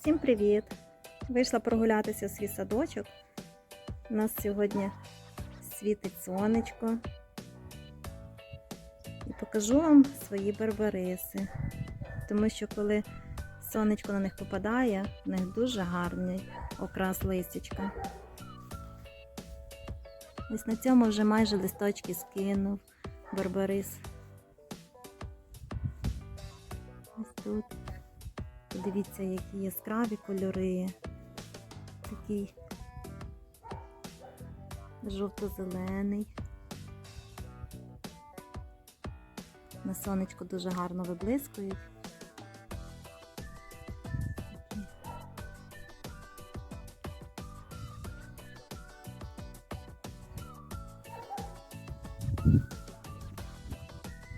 Всім привіт! Вийшла прогулятися в свій садочок. У нас сьогодні світить сонечко. І покажу вам свої барбариси. Тому що коли сонечко на них попадає, в них дуже гарний окрас листячка. Ось на цьому вже майже листочки скинув барбарис. Ось тут. Подивіться, які яскраві кольори. Такий жовто-зелений. На сонечку дуже гарно виблискують.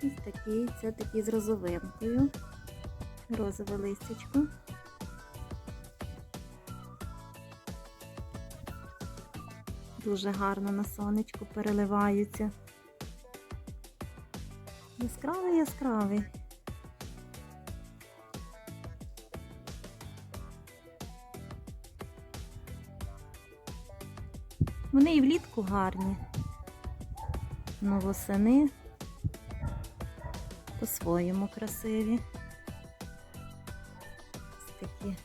Ось такий, це такий з розовинкою розове листячко. Дуже гарно на сонечку переливаються. Яскравий, яскравий. Вони і влітку гарні. Ну, восени по-своєму красиві. Такі.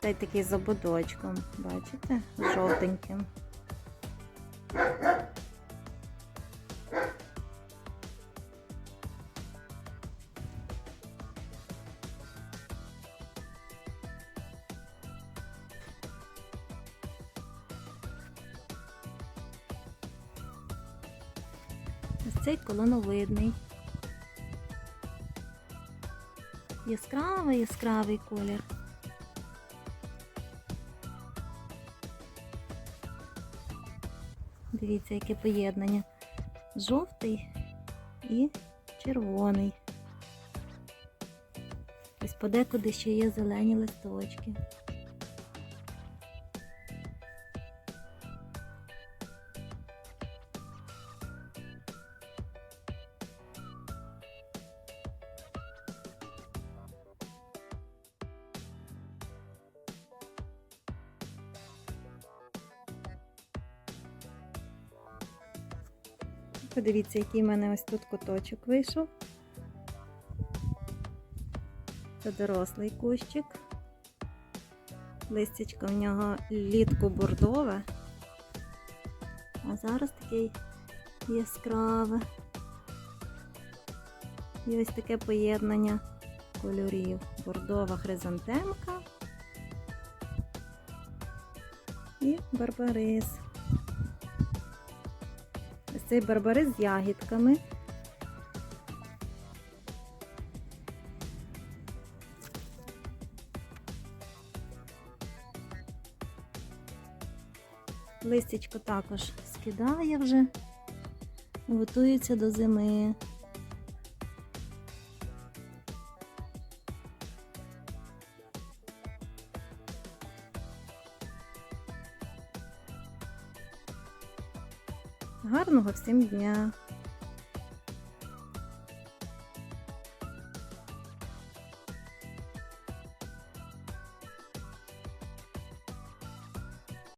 Та й такий з ободочком, бачите? Жовтеньким. Цей колоновидний. Яскравий, яскравий колір. Дивіться, яке поєднання. Жовтий і червоний. Ось подекуди ще є зелені листочки. Подивіться, який в мене ось тут куточок вийшов. Це дорослий кущик. Листячко в нього літку бордове. А зараз такий яскраве. І ось таке поєднання кольорів. Бордова хризантемка і барбарис. Цей барбарис з ягідками. Листячко також скидає вже, готується до зими. Гарного всім дня!